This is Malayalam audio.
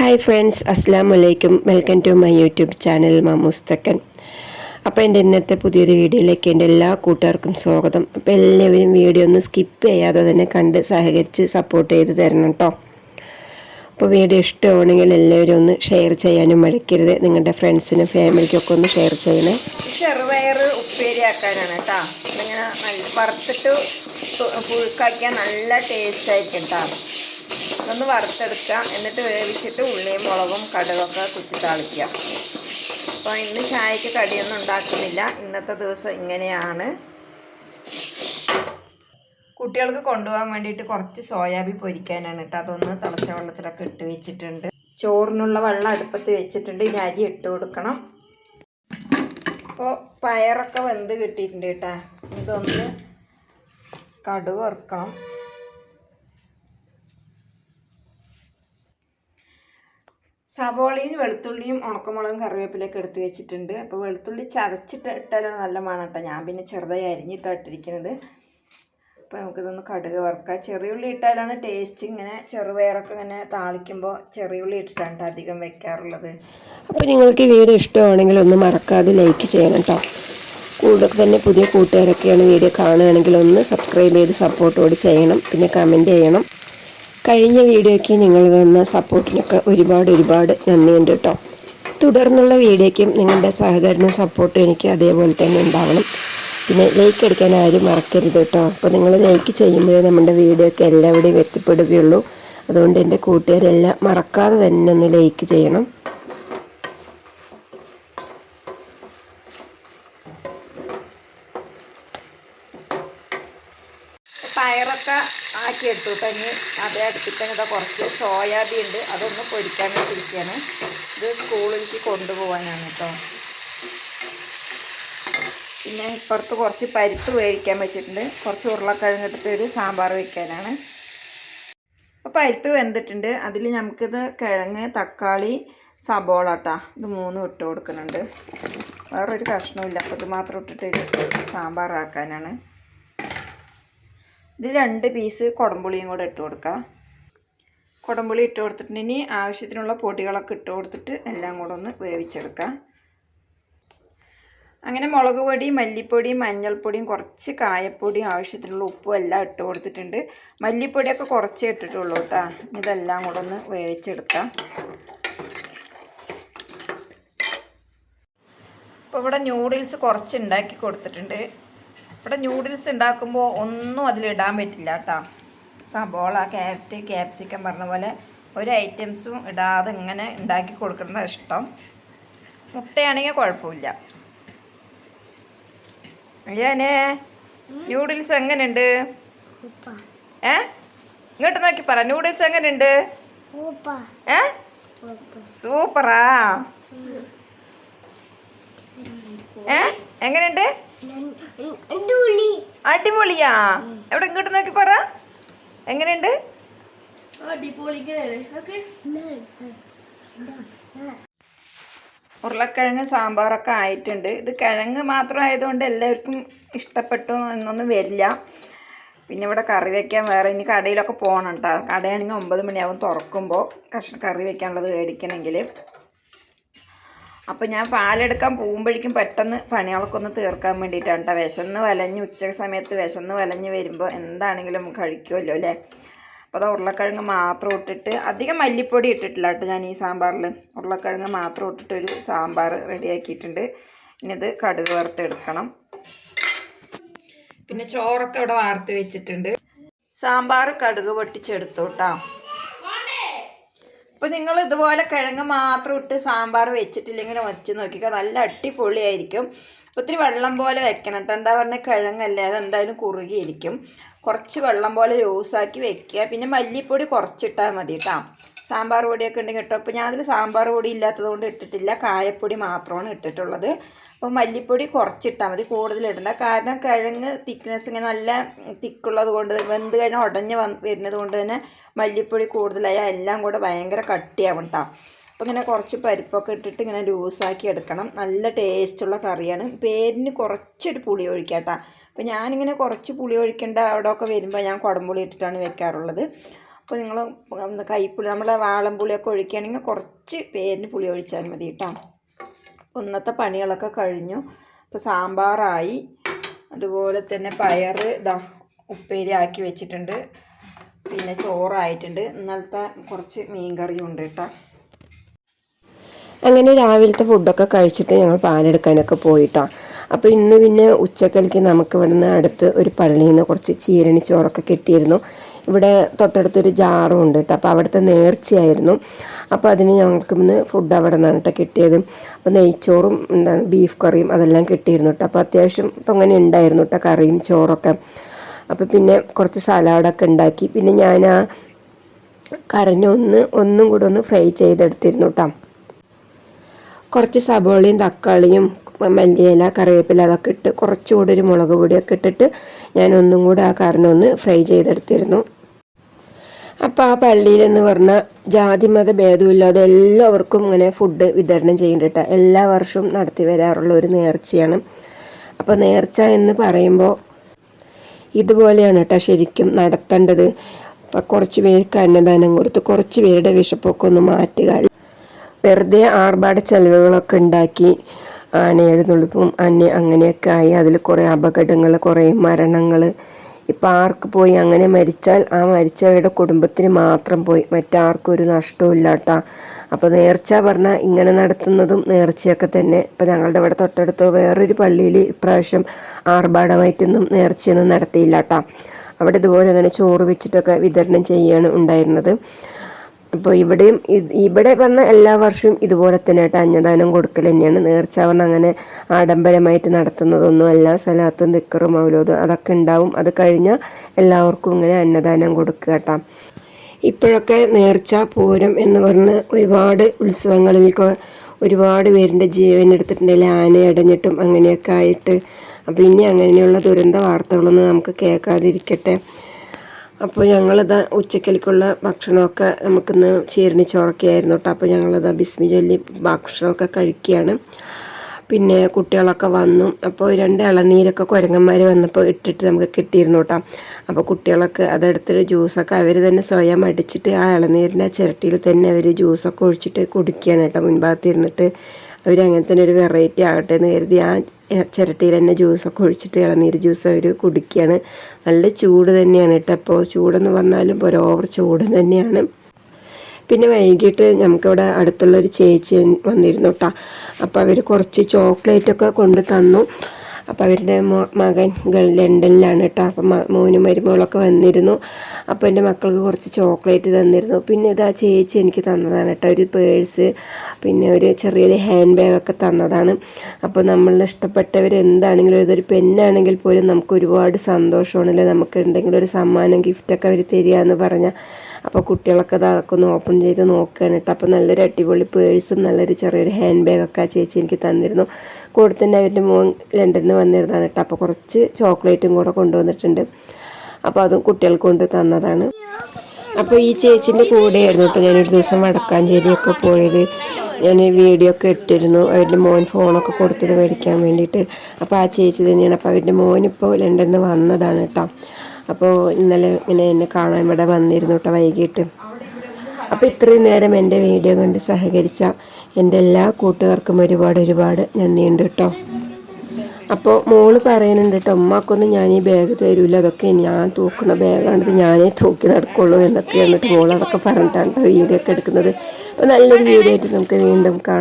ഹായ് ഫ്രണ്ട്സ് അസ്സാം വലൈക്കും welcome to my YouTube channel മാമൂസ്തക്കൻ അപ്പോൾ എന്റെ ഇന്നത്തെ പുതിയൊരു വീഡിയോയിലേക്ക് എന്റെ എല്ലാ കൂട്ടുകാർക്കും സ്വാഗതം. അപ്പോൾ എല്ലാവരും വീഡിയോ ഒന്ന് സ്കിപ്പ് ചെയ്യാതെ തന്നെ കണ്ട് സഹകരിച്ച് സപ്പോർട്ട് ചെയ്ത് തരണം കേട്ടോ അപ്പോൾ വീഡിയോ ഇഷ്ടമാണെങ്കിൽ എല്ലാവരും ഒന്ന് ഷെയർ ചെയ്യാനും മടിക്കരുത്. നിങ്ങളുടെ ഫ്രണ്ട്സിനും ഫാമിലിക്കൊക്കെ ഒന്ന് ഷെയർ ചെയ്യണേ. ചെറുപയർ ഉപ്പേരിയാക്കാനാണ് കേട്ടോ ഇങ്ങനെ വറുത്തിട്ട് പുഴുക്കാക്കിയാൽ നല്ല ടേസ്റ്റ് ആയിരിക്കും കേട്ടോ ഒന്ന് വറുത്തെടുക്കുക. എന്നിട്ട് വേവിച്ചിട്ട് ഉള്ളിയും മുളകും കടുകൊക്കെ കുത്തി താളിക്കുക. അപ്പോൾ ഇന്ന് ചായക്ക് കടിയൊന്നും ഉണ്ടാക്കുന്നില്ല. ഇന്നത്തെ ദിവസം ഇങ്ങനെയാണ്. കുട്ടികൾക്ക് കൊണ്ടുപോകാൻ വേണ്ടിയിട്ട് കുറച്ച് സോയാബീൻ പൊരിക്കാനാണ് കേട്ടോ. അതൊന്ന് തിളച്ച വെള്ളത്തിലൊക്കെ ഇട്ട് വെച്ചിട്ടുണ്ട്. ചോറിനുള്ള വെള്ളം അടുപ്പത്ത് വെച്ചിട്ടുണ്ട്. ഇനി അരി ഇട്ട് കൊടുക്കണം. അപ്പോൾ പയറൊക്കെ വെന്ത് കിട്ടിയിട്ടുണ്ട് കേട്ടാ. ഇതൊന്ന് കടുക് വറുക്കണം. സവോളയും വെളുത്തുള്ളിയും ഉണക്കമുളകും കറിവേപ്പിലൊക്കെ എടുത്ത് വെച്ചിട്ടുണ്ട്. അപ്പോൾ വെളുത്തുള്ളി ചതച്ചിട്ട് ഇട്ടാലാണ് നല്ല മണം കേട്ടോ ഞാൻ പിന്നെ ചെറുതായി അരിഞ്ഞിട്ടാണ് ഇട്ടിരിക്കുന്നത്. അപ്പോൾ നമുക്കിതൊന്ന് കടുക് വറുക്കാം. ചെറിയുള്ളി ഇട്ടാലാണ് ടേസ്റ്റ് ഇങ്ങനെ ചെറുപയറൊക്കെ ഇങ്ങനെ താളിക്കുമ്പോൾ ചെറിയുള്ളി ഇട്ടിട്ടാണ് ട്ടോ അധികം വെക്കാറുള്ളത്. അപ്പോൾ നിങ്ങൾക്ക് വീഡിയോ ഇഷ്ടമാണെങ്കിൽ ഒന്ന് മറക്കാതെ ലൈക്ക് ചെയ്യണം കേട്ടോ കൂടുതൽ തന്നെ പുതിയ കൂട്ടുകാരൊക്കെയാണ് വീഡിയോ കാണുകയാണെങ്കിൽ ഒന്ന് സബ്സ്ക്രൈബ് ചെയ്ത് സപ്പോർട്ടോട് ചെയ്യണം. പിന്നെ കമന്റ് ചെയ്യണം. കഴിഞ്ഞ വീഡിയോയ്ക്ക് നിങ്ങൾ തന്ന സപ്പോർട്ടിനൊക്കെ ഒരുപാട് ഒരുപാട് നന്ദിയുണ്ട് കേട്ടോ. തുടർന്നുള്ള വീഡിയോയ്ക്കും നിങ്ങളുടെ സഹകരണവും സപ്പോർട്ടും എനിക്ക് അതേപോലെ തന്നെ ഉണ്ടാവണം. പിന്നെ ലൈക്ക് അടിക്കാൻ ആരും മറക്കരുത് കേട്ടോ. അപ്പോൾ നിങ്ങൾ ലൈക്ക് ചെയ്യുമ്പോഴേ നമ്മുടെ വീഡിയോ ഒക്കെ എല്ലാവിടെയും എത്തിപ്പെടുകയുള്ളൂ. അതുകൊണ്ട് എന്റെ കൂട്ടുകാരെല്ലാം മറക്കാതെ തന്നെ ഒന്ന് ലൈക്ക് ചെയ്യണം പയറൊക്കെ ആക്കി എടുത്തു കേട്ടോ ഇനി അടുപ്പിക്കാൻ ഇതാ കുറച്ച് സോയാബീൻ ഉണ്ട്. അതൊന്ന് പൊരിക്കാൻ വെച്ചിരിക്കുകയാണ് ഇത് സ്കൂളിലേക്ക് കൊണ്ടുപോകാനാണ് കേട്ടോ. പിന്നെ ഇപ്പുറത്ത് കുറച്ച് പരിപ്പ് വേവിക്കാൻ വെച്ചിട്ടുണ്ട്. കുറച്ച് ഉരുളക്കിഴങ്ങ് എടുത്തിട്ട് ഒരു സാമ്പാർ വയ്ക്കാനാണ് അപ്പോൾ പരിപ്പ് വെന്തിട്ടുണ്ട്. അതിൽ നമുക്കിത് കിഴങ്ങ് തക്കാളി സബോള കേട്ടോ ഇത് മൂന്നും ഇട്ട് കൊടുക്കുന്നുണ്ട്. വേറൊരു കഷ്ണമില്ല അപ്പോൾ ഇത് മാത്രം ഇട്ടിട്ട് ഒരു സാമ്പാറാക്കാനാണ്. ഇത് രണ്ട് പീസ് കുടംപുളിയും കൂടെ ഇട്ട് കൊടുക്കാം. കുടംപുളി ഇട്ട് കൊടുത്തിട്ട് ഇനി ആവശ്യത്തിനുള്ള പൊടികളൊക്കെ ഇട്ട് കൊടുത്തിട്ട് എല്ലാം കൂടെ ഒന്ന് വേവിച്ചെടുക്കാം. അങ്ങനെ മുളക് പൊടി മല്ലിപ്പൊടി മഞ്ഞൾപ്പൊടിയും കുറച്ച് കായപ്പൊടിയും ആവശ്യത്തിനുള്ള ഉപ്പും എല്ലാം ഇട്ട് കൊടുത്തിട്ടുണ്ട്. മല്ലിപ്പൊടിയൊക്കെ കുറച്ചേ ഇട്ടിട്ടുള്ളൂ കേട്ടോ. ഇതെല്ലാം കൂടെ ഒന്ന് വേവിച്ചെടുക്കാം. ഇപ്പോൾ ഇവിടെ ന്യൂഡിൽസ് കുറച്ച് ഉണ്ടാക്കി കൊടുത്തിട്ടുണ്ട്. ഇവിടെ ന്യൂഡിൽസ് ഉണ്ടാക്കുമ്പോൾ ഒന്നും അതിലിടാൻ പറ്റില്ല കേട്ടോ. സബോള ക്യാരറ്റ് ക്യാപ്സിക്കം പറഞ്ഞ പോലെ ഒരു ഐറ്റംസും ഇടാതെ ഇങ്ങനെ ഉണ്ടാക്കി കൊടുക്കുന്നത് ഇഷ്ടം. മുട്ടയാണെങ്കിൽ കുഴപ്പമില്ല. ഞാനേ ന്യൂഡിൽസ് എങ്ങനെയുണ്ട് ഏ? ഇങ്ങോട്ട് നോക്കി പറ ന്യൂഡിൽസ് എങ്ങനെയുണ്ട് ഏ? സൂപ്പറാ. ഏ? എങ്ങനെയുണ്ട് അടിപൊളിയാ. എവിടെ ഇങ്ങോട്ട് നോക്കി പറ. എങ്ങനെയുണ്ട്? ഉരുളക്കിഴങ്ങ് സാമ്പാറൊക്കെ ആയിട്ടുണ്ട്. ഇത് കിഴങ്ങ് മാത്രം ആയതുകൊണ്ട് എല്ലാവർക്കും ഇഷ്ടപ്പെട്ടു എന്നൊന്നും വരില്ല. പിന്നെ ഇവിടെ കറി വെക്കാൻ വേറെ ഇനി കടയിലൊക്കെ പോകണം കേട്ടോ. കടയാണെങ്കിൽ ഒമ്പത് മണിയാവും തുറക്കുമ്പോൾ കഷ കറി വെക്കാനുള്ളത് മേടിക്കണമെങ്കിൽ. അപ്പോൾ ഞാൻ പാലെടുക്കാൻ പോകുമ്പോഴേക്കും പെട്ടെന്ന് പണികളൊക്കെ ഒന്ന് തീർക്കാൻ വേണ്ടിയിട്ടാണ് കേട്ടോ വിശന്ന് വലഞ്ഞ് ഉച്ച സമയത്ത് വിശന്ന് വലഞ്ഞ് വരുമ്പോൾ എന്താണെങ്കിലും കഴിക്കുമല്ലോ അല്ലേ? അപ്പോൾ അത് ഉരുളക്കിഴങ്ങ് മാത്രം ഇട്ടിട്ട് അധികം മല്ലിപ്പൊടി ഇട്ടിട്ടില്ല കേട്ടോ ഞാൻ ഈ സാമ്പാറിൽ ഉരുളക്കിഴങ്ങ് മാത്രം ഇട്ടിട്ടൊരു സാമ്പാർ റെഡിയാക്കിയിട്ടുണ്ട്. ഇനി ഇത് കടുക് വറുത്തെടുക്കണം. പിന്നെ ചോറൊക്കെ ഇവിടെ വാർത്ത് വെച്ചിട്ടുണ്ട്. സാമ്പാർ കടുക് പൊട്ടിച്ചെടുത്തു കേട്ടോ അപ്പോൾ നിങ്ങൾ ഇതുപോലെ കിഴങ്ങ് മാത്രം ഇട്ട് സാമ്പാർ വെച്ചിട്ടില്ലെങ്കിൽ വെച്ച് നോക്കിക്കോ. നല്ല അടിപൊളിയായിരിക്കും. ഒത്തിരി വെള്ളം പോലെ വെക്കണം കേട്ടോ എന്താ പറഞ്ഞാൽ കിഴങ്ങല്ലേ അത് എന്തായാലും കുറുകിയിരിക്കും. കുറച്ച് വെള്ളം പോലെ ലൂസാക്കി വെക്കുക. പിന്നെ മല്ലിപ്പൊടി കുറച്ചിട്ടാൽ മതി കേട്ടോ സാമ്പാർ പൊടിയൊക്കെ ഉണ്ടെങ്കിൽ ഇട്ടോ. അപ്പോൾ ഞാൻ അതിൽ സാമ്പാർ പൊടി ഇല്ലാത്തത് കൊണ്ട് ഇട്ടിട്ടില്ല. കായപ്പൊടി മാത്രമാണ് ഇട്ടിട്ടുള്ളത്. അപ്പോൾ മല്ലിപ്പൊടി കുറച്ചിട്ടാൽ മതി കൂടുതൽ ഇടണ്ട. കാരണം കിഴങ്ങ് തിക്നെസ് ഇങ്ങനെ നല്ല തിക്കുള്ളത് കൊണ്ട് വെന്ത് കഴിഞ്ഞാൽ ഉടഞ്ഞ് വന്ന് വരുന്നത് കൊണ്ട് തന്നെ മല്ലിപ്പൊടി കൂടുതലായാൽ എല്ലാം കൂടെ ഭയങ്കര കട്ടിയാവും കേട്ടോ അപ്പോൾ ഇങ്ങനെ കുറച്ച് പരിപ്പൊക്കെ ഇട്ടിട്ട് ഇങ്ങനെ ലൂസാക്കി എടുക്കണം. നല്ല ടേസ്റ്റുള്ള കറിയാണ്. പേരിന് കുറച്ചൊരു പുളി ഒഴിക്കാം കേട്ടോ അപ്പോൾ ഞാനിങ്ങനെ കുറച്ച് പുളി ഒഴിക്കേണ്ട അവിടെയൊക്കെ വരുമ്പോൾ ഞാൻ കുടംപുളി ഇട്ടിട്ടാണ് വെക്കാറുള്ളത്. അപ്പോൾ നിങ്ങൾ കൈപ്പുളി നമ്മളെ വാളംപുളിയൊക്കെ ഒഴിക്കുകയാണെങ്കിൽ കുറച്ച് പേരിന് പുളി ഒഴിച്ചാൽ മതി കേട്ടോ. ഇന്നത്തെ പണികളൊക്കെ കഴിഞ്ഞു. ഇപ്പോൾ സാമ്പാറായി. അതുപോലെ തന്നെ പയർ ഇതാ ഉപ്പേരി ആക്കി വെച്ചിട്ടുണ്ട്. പിന്നെ ചോറായിട്ടുണ്ട്. ഇന്നലത്തെ കുറച്ച് മീൻ കറിയും ഉണ്ട് കേട്ടോ. അങ്ങനെ രാവിലത്തെ ഫുഡൊക്കെ കഴിച്ചിട്ട് ഞങ്ങൾ പാലെടുക്കാനൊക്കെ പോയിട്ടാണ് അപ്പോൾ ഇന്ന് പിന്നെ ഉച്ചക്കലേക്ക് നമുക്ക് ഇവിടുന്ന് അടുത്ത് ഒരു പള്ളിയിൽ നിന്ന് കുറച്ച് ചീരണി ചോറൊക്കെ കിട്ടിയിരുന്നു. ഇവിടെ തൊട്ടടുത്തൊരു ജാറും ഉണ്ട് കേട്ടോ. അപ്പോൾ അവിടുത്തെ നേർച്ചയായിരുന്നു. അപ്പോൾ അതിന് ഞങ്ങൾക്ക് ഇന്ന് ഫുഡ് അവിടെ നിന്നാണ് കേട്ടോ കിട്ടിയത്. അപ്പോൾ നെയ്ച്ചോറും എന്താണ് ബീഫ് കറിയും അതെല്ലാം കിട്ടിയിരുന്നു കേട്ടോ. അപ്പോൾ അത്യാവശ്യം ഇപ്പം അങ്ങനെ ഉണ്ടായിരുന്നു കേട്ടോ കറിയും ചോറൊക്കെ. അപ്പോൾ പിന്നെ കുറച്ച് സലാഡൊക്കെ ഉണ്ടാക്കി. പിന്നെ ഞാൻ ആ കരഞ്ഞൊന്ന് ഒന്നും കൂടെ ഒന്ന് ഫ്രൈ ചെയ്തെടുത്തിരുന്നു കേട്ടോ. കുറച്ച് സബോളയും തക്കാളിയും മല്ലിയില കറിവേപ്പില അതൊക്കെ ഇട്ട് കുറച്ചുകൂടി ഒരു മുളക് പൊടിയൊക്കെ ഇട്ടിട്ട് ഞാൻ ഒന്നും കൂടെ ആ കറിനൊന്ന് ഫ്രൈ ചെയ്തെടുത്തിരുന്നു. അപ്പോൾ ആ പള്ളിയിൽ എന്ന് പറഞ്ഞാൽ ജാതി മത ഭേദമില്ലാതെ എല്ലാവർക്കും ഇങ്ങനെ ഫുഡ് വിതരണം ചെയ്യുന്നുണ്ട് എല്ലാ വർഷവും നടത്തി വരാറുള്ള ഒരു നേർച്ചയാണ്. അപ്പോൾ നേർച്ച എന്ന് പറയുമ്പോൾ ഇതുപോലെയാണ് കേട്ടോ ശരിക്കും നടത്തേണ്ടത്. അപ്പം കുറച്ച് പേർക്ക് അന്നദാനം കൊടുത്ത് കുറച്ച് പേരുടെ വിശപ്പൊക്കെ ഒന്ന് മാറ്റുക. വെറുതെ ആർഭാട ചെലവുകളൊക്കെ ഉണ്ടാക്കി ആന എഴുന്നള്ളിപ്പും അന്യ അങ്ങനെയൊക്കെ ആയി അതിൽ കുറേ അപകടങ്ങൾ കുറേ മരണങ്ങൾ. ഇപ്പം ആർക്ക് പോയി അങ്ങനെ മരിച്ചാൽ ആ മരിച്ചവരുടെ കുടുംബത്തിന് മാത്രം പോയി. മറ്റാർക്കും ഒരു നഷ്ടവും ഇല്ലാട്ട. അപ്പോൾ നേർച്ച പറഞ്ഞാൽ ഇങ്ങനെ നടത്തുന്നതും നേർച്ചയൊക്കെ തന്നെ. ഇപ്പം ഞങ്ങളുടെ ഇവിടെ തൊട്ടടുത്ത് വേറൊരു പള്ളിയിൽ ഇപ്രാവശ്യം ആർഭാടമായിട്ടൊന്നും നേർച്ചയൊന്നും നടത്തിയില്ലാട്ട. അവിടെ ഇതുപോലെ അങ്ങനെ ചോറ് വെച്ചിട്ടൊക്കെ വിതരണം ചെയ്യുകയാണ് ഉണ്ടായിരുന്നത്. അപ്പോൾ ഇവിടെയും ഇവിടെ പറഞ്ഞ എല്ലാ വർഷവും ഇതുപോലെ തന്നെ ആയിട്ട് അന്നദാനം കൊടുക്കൽ തന്നെയാണ്. നേർച്ച അങ്ങനെ ആഡംബരമായിട്ട് നടത്തുന്നതൊന്നും അല്ല. സലാത്തും ദിക്കറും മൗലോദും അതൊക്കെ ഉണ്ടാവും. അത് കഴിഞ്ഞാൽ എല്ലാവർക്കും ഇങ്ങനെ അന്നദാനം കൊടുക്കുക കേട്ടോ. ഇപ്പോഴൊക്കെ നേർച്ച പൂരം എന്ന് പറഞ്ഞ് ഒരുപാട് ഉത്സവങ്ങളിൽ ഒരുപാട് പേരിന്റെ ജീവൻ എടുത്തിട്ടുണ്ടെങ്കിൽ ആന അടഞ്ഞിട്ടും അങ്ങനെയൊക്കെ ആയിട്ട്. അപ്പം ഇനി അങ്ങനെയുള്ള ദുരന്ത വാർത്തകളൊന്നും നമുക്ക് കേൾക്കാതിരിക്കട്ടെ. അപ്പോൾ ഞങ്ങളിത് ഉച്ചക്കലേക്കുള്ള ഭക്ഷണമൊക്കെ നമുക്കിന്ന് ചീരണി ചോറൊക്കെയായിരുന്നു കേട്ടോ അപ്പോൾ ഞങ്ങളിത് ബിസ്മി ചൊല്ലി ഭക്ഷണമൊക്കെ കഴിക്കുകയാണ്. പിന്നെ കുട്ടികളൊക്കെ വന്നു. അപ്പോൾ രണ്ട് ഇളനീരൊക്കെ കുരങ്ങന്മാർ വന്നപ്പോൾ ഇട്ടിട്ട് നമുക്ക് കിട്ടിയിരുന്നു കേട്ടോ അപ്പോൾ കുട്ടികളൊക്കെ അതെടുത്തിട്ട് ജ്യൂസൊക്കെ അവർ തന്നെ സ്വയം അടിച്ചിട്ട് ആ ഇളനീരിന്റെ ചിരട്ടിയിൽ തന്നെ അവർ ജ്യൂസൊക്കെ ഒഴിച്ചിട്ട് കുടിക്കുകയാണ് കേട്ടോ മുൻഭാഗത്തിരുന്നിട്ട് അവരങ്ങനെ തന്നെ ഒരു വെറൈറ്റി ആകട്ടെ എന്ന് കരുതി. ആ ചിരട്ടിയിൽ തന്നെ ജ്യൂസൊക്കെ ഒഴിച്ചിട്ട് ഇളനീര് ജ്യൂസ് അവർ കുടിക്കുകയാണ് നല്ല ചൂട് തന്നെയാണ് കേട്ടോ. അപ്പോൾ ചൂടെന്ന് പറഞ്ഞാലും ഒരു ഓവർ ചൂട് തന്നെയാണ്. പിന്നെ വൈകിട്ട് നമുക്കിവിടെ അടുത്തുള്ളൊരു ചേച്ചി വന്നിരുന്നു കേട്ടോ. അപ്പോൾ അവർ കുറച്ച് ചോക്ലേറ്റൊക്കെ കൊണ്ട് തന്നു. അപ്പോൾ അവരുടെ മകൻ ലണ്ടനിലാണ് കേട്ടോ അപ്പം മോനും മരുമകളൊക്കെ വന്നിരുന്നു. അപ്പോൾ എന്റെ മക്കൾക്ക് കുറച്ച് ചോക്ലേറ്റ് തന്നിരുന്നു. പിന്നെ ഇതാ ചേച്ചി എനിക്ക് തന്നതാണ് കേട്ടോ ഒരു പേഴ്സ് പിന്നെ ഒരു ചെറിയൊരു ഹാൻഡ് ബാഗൊക്കെ തന്നതാണ്. അപ്പോൾ നമ്മൾ ഇഷ്ടപ്പെട്ടവർ എന്താണെങ്കിലും ഇതൊരു പെന്നാണെങ്കിൽ പോലും നമുക്ക് ഒരുപാട് സന്തോഷമാണല്ലേ? നമുക്ക് എന്തെങ്കിലും ഒരു സമ്മാനം ഗിഫ്റ്റൊക്കെ അവർ തരിക എന്ന് പറഞ്ഞാൽ അപ്പോൾ കുട്ടികളൊക്കെ അതൊക്കെ ഒന്ന് ഓപ്പൺ ചെയ്ത് നോക്കുകയാണ് കേട്ടോ അപ്പോൾ നല്ലൊരു അടിപൊളി പേഴ്സും നല്ലൊരു ചെറിയൊരു ഹാൻഡ് ബാഗൊക്കെ ആ ചേച്ചി എനിക്ക് തന്നിരുന്നു. കൂടെ തന്നെ അവന്റെ മോൻ ലണ്ടനിൽ നിന്ന് വന്നിരുന്നതാണ് കേട്ടോ അപ്പോൾ കുറച്ച് ചോക്ലേറ്റും കൂടെ കൊണ്ടുവന്നിട്ടുണ്ട്. അപ്പോൾ അതും കുട്ടികൾക്ക് കൊണ്ട് തന്നതാണ്. അപ്പോൾ ഈ ചേച്ചിന്റെ കൂടെയായിരുന്നു കേട്ടോ ഞാനൊരു ദിവസം വടക്കാഞ്ചേരിയൊക്കെ പോയത്. ഞാൻ വീഡിയോ ഒക്കെ ഇട്ടിരുന്നു. അവരുടെ മോൻ ഫോണൊക്കെ കൊടുത്തത് മേടിക്കാൻ വേണ്ടിയിട്ട്. അപ്പോൾ ആ ചേച്ചി തന്നെയാണ്. അപ്പോൾ അവരുടെ മോനിപ്പോൾ ലണ്ടനിൽ നിന്ന് വന്നതാണ് കേട്ടോ അപ്പോൾ ഇന്നലെ ഇങ്ങനെ എന്നെ കാണാൻ ഇവിടെ വന്നിരുന്നു കേട്ടോ വൈകിട്ട്. അപ്പോൾ ഇത്രയും നേരം എന്റെ വീഡിയോ കണ്ട് സഹകരിച്ച എന്റെ എല്ലാ കൂട്ടുകാർക്കും ഒരുപാട് ഒരുപാട് നന്ദിയുണ്ട് കേട്ടോ അപ്പോൾ മോൾ പറയുന്നുണ്ട് കേട്ടോ ഉമ്മാക്കൊന്നും ഞാൻ ഈ ബാഗ് തരൂല അതൊക്കെ ഞാൻ തൂക്കുന്ന ബാഗാണിത് ഞാനേ തൂക്കി നടക്കുള്ളൂ എന്നൊക്കെ കേട്ടോ മോൾ അതൊക്കെ പറഞ്ഞിട്ടാണ് വീഡിയോ ഒക്കെ എടുക്കുന്നത്. അപ്പോൾ നല്ലൊരു വീഡിയോ ആയിട്ട് നമുക്ക് വീണ്ടും കാണാം.